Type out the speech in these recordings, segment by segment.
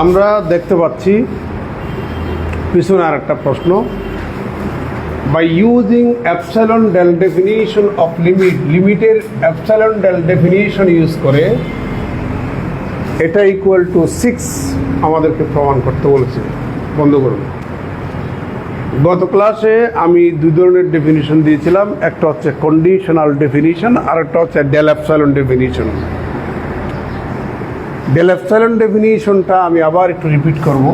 আমরা দেখতে পাচ্ছি পিছনে আর একটা প্রশ্ন। By using epsilon delta definition of limit লিমিটের অ্যাপসালন ডেল ডেফিনিশন ইউজ করে এটা ইকুয়াল টু সিক্স আমাদেরকে প্রমাণ করতে বলেছে। বন্ধ করুন। গত ক্লাসে আমি দুই ধরনের ডেফিনিশন দিয়েছিলাম, একটা হচ্ছে কন্ডিশনাল ডেফিনিশন আর একটা হচ্ছে del epsilon definition del epsilon ডেফিনিশনটা আমি আবার একটু রিপিট করব।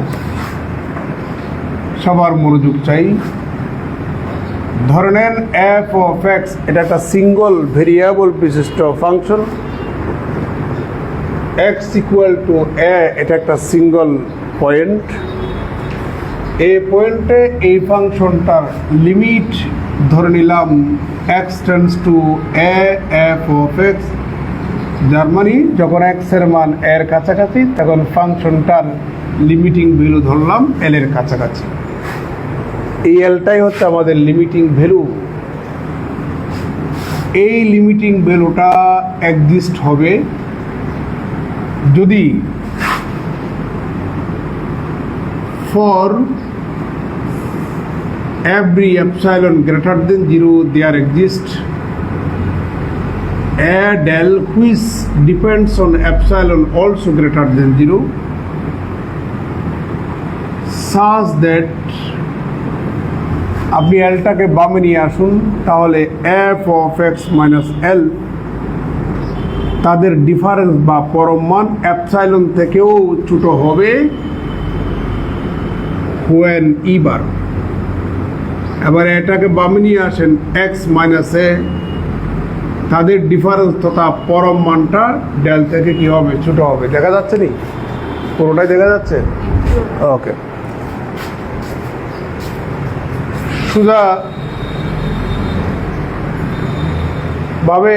সবার মনোযোগ চাই। ধরে নেন এফ অফ এক্স এটা একটা সিঙ্গল ভেরিয়েবল বিশিষ্ট function x equal to a এটা একটা সিঙ্গল পয়েন্ট এই পয়েন্টে এই ফাংশনটার লিমিট ধরে নিলাম x tends to a f of x যার মানে যখন এক্সের মান এর কাছাকাছি, তখন ফাংশনটার লিমিটিং ভ্যালু ধরলাম এল এর কাছাকাছি। এই এলটাই হচ্ছে আমাদের লিমিটিং ভ্যালু এই লিমিটিং ভ্যালুটা এক্সিস্ট হবে যদি ফর every epsilon greater than 0 there exists a del which depends on epsilon also greater than 0 such that আপনি এলটাকে বামে নিয়ে আসুন, তাহলে f of x minus l তাদের ডিফারেন্স বা পরম মান অ্যাপসাইলন থেকেও ছোট হবে হোয়েন ইবার এবার এটাকে বামে নিয়ে আসেন এক্স মাইনাস এ তাদের ডিফারেন্স তথা পরম মানটা ডেল থেকে কি হবে, ছোট হবে, দেখা যাচ্ছে নি? পুরোটাই দেখা যাচ্ছে? ওকে সুজা, ভাবে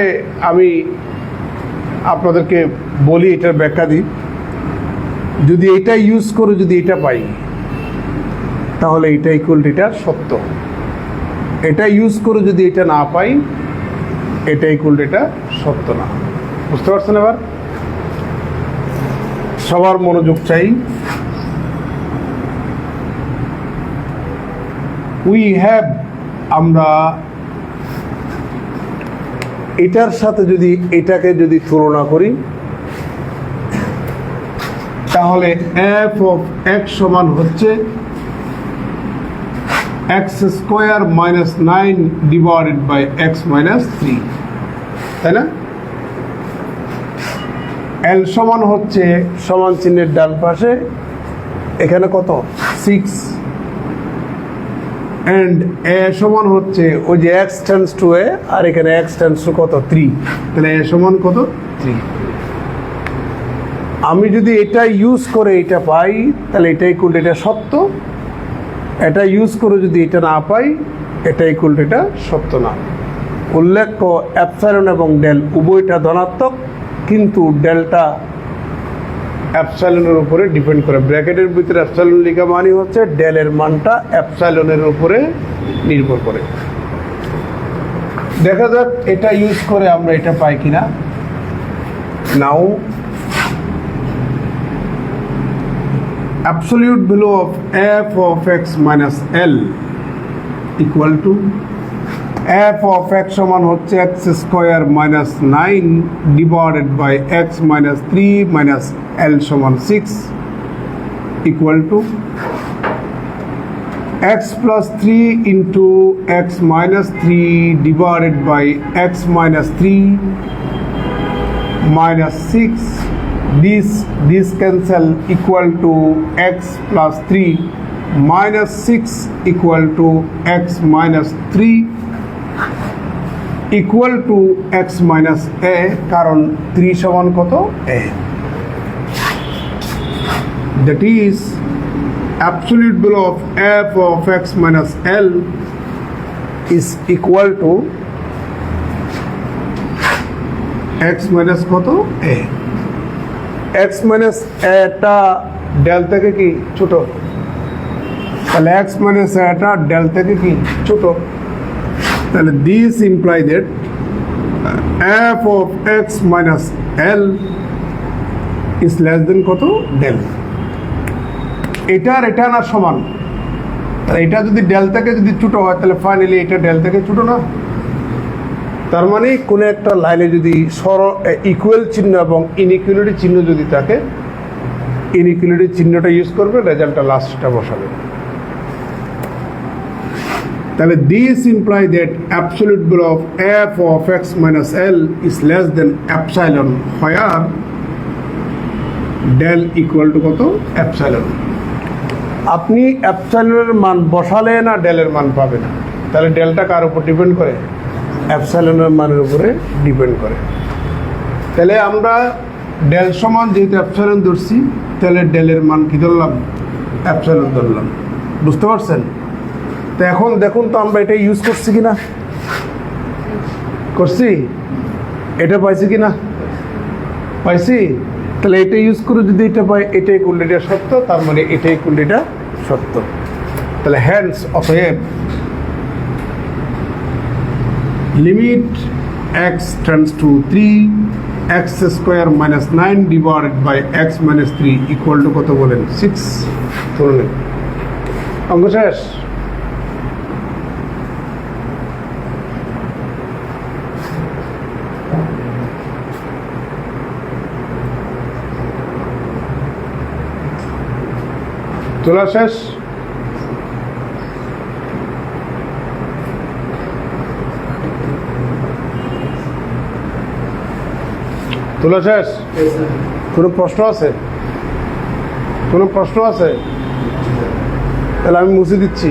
আমি আপনাদেরকে বলি, এটার ব্যাখ্যা দিই। যদি এটা ইউজ করে যদি এটা পাই, তাহলে এটা ইকুয়াল এটা সত্য। এটা ইউজ করে যদি এটা না পাই এটা ইকুয়াল এটা সত্য না। বুঝতে পারছেন এবার? সবার মনোযোগ চাই। উই হ্যাভ আমরা এটার সাথে যদি এটাকে যদি তুলনা করি, তাহলে এফ অফ এক্স সমান হচ্ছে x square minus nine divided by x minus three তাই না? এল সমান হচ্ছে সমান চিহ্নের ডান পাশে, এখানে কত? সিক্স অ্যান্ড এ সমান হচ্ছে ওই যে এক্স টেন্স টু এ আর এখানে এক্স টেন্স টু কত? থ্রি তাহলে এ সমান কত? থ্রি আমি যদি এটা ইউজ করে এটা পাই, তাহলে এটা ইকুয়াল এটা সত্য? এটা ইউজ করে যদি এটা না পাই, এটা ইকুয়াল এটা সত্য না। উল্লেখ্য অ্যাপসাইলন এবং ডেল উভয়টা ধনাত্মক, কিন্তু ডেলটা অ্যাপসাইলনের উপরে ডিপেন্ড করে। ব্র্যাকেটের ভিতরে অ্যাপসাইলন লেখা মানে হচ্ছে ডেলের মানটা অ্যাপসাইলনের উপরে নির্ভর করে। দেখা যাক এটা ইউজ করে আমরা এটা পাই কিনা। নাও absolute value of f of x minus l equal to f of x সমান হচ্ছে x square minus nine divided by x minus three minus l সমান six equal to x plus 3 into x minus 3 divided by x minus 3 minus 6 this this cancel equal to x plus 3 minus 6 equal to x minus 3 equal to x minus a কারণ 3 সমান কত a that is absolute value of f of x minus l is equal to x minus কত a x minus a টা del থেকে কি ছোট? তাহলে x minus a টা ডেল থেকে কি ছোট? তাহলে this implies that f of x minus l is less than কত? ডেল। এটা আর এটা না সমান। এটা যদি ডেল থেকে যদি ছোটো হয়, তাহলে ফাইনালি এটা ডেল থেকে ছোটো না? তার মানে কোনো একটা লাইনে যদি সর ইকুয়াল চিহ্ন এবং ইনইকুয়ালিটি চিহ্ন যদি থাকে ইনইকুয়ালিটি চিহ্নটা ইউজ করবে রেজাল্টটা লাস্টটা বসাবে। তাহলে this implies that absolute value of f of x minus l is less than epsilon where del equal to কত? অ্যাপসাইলন আপনি অ্যাপসাইলনের মান বসালে না ডেলের মান পাবেন। তাহলে ডেলটা কার উপর ডিপেন্ড করে? অ্যাপসাইলনের মানের উপরে ডিপেন্ড করে। তাহলে আমরা ডেল সমান যেহেতু অ্যাপসাইলন ধরছি, তাহলে ডেলের মান কি ধরলাম? অ্যাপসাইলন ধরলাম। বুঝতে পারছেন? তো এখন দেখুন তো আমরা এটা ইউজ করছি কি না করছি? এটা পাইছি কি না পাইছি? তাহলে এটা ইউজ করে যদি এটা পাই, এটাই কুন্ডিটা সত্য? তার মানে এটাই কুন্ডিটা সত্য। তাহলে হ্যান্ডস অফ অতএব limit x tends to three x square minus nine divided by x minus three equal to কত বলেন? সিক্স ধরুন অঙ্ক শেষ? তোলা শেষ? তোলা শেষ? কোনো প্রশ্ন আছে? কোনো প্রশ্ন আছে? তাহলে আমি মুছে দিচ্ছি।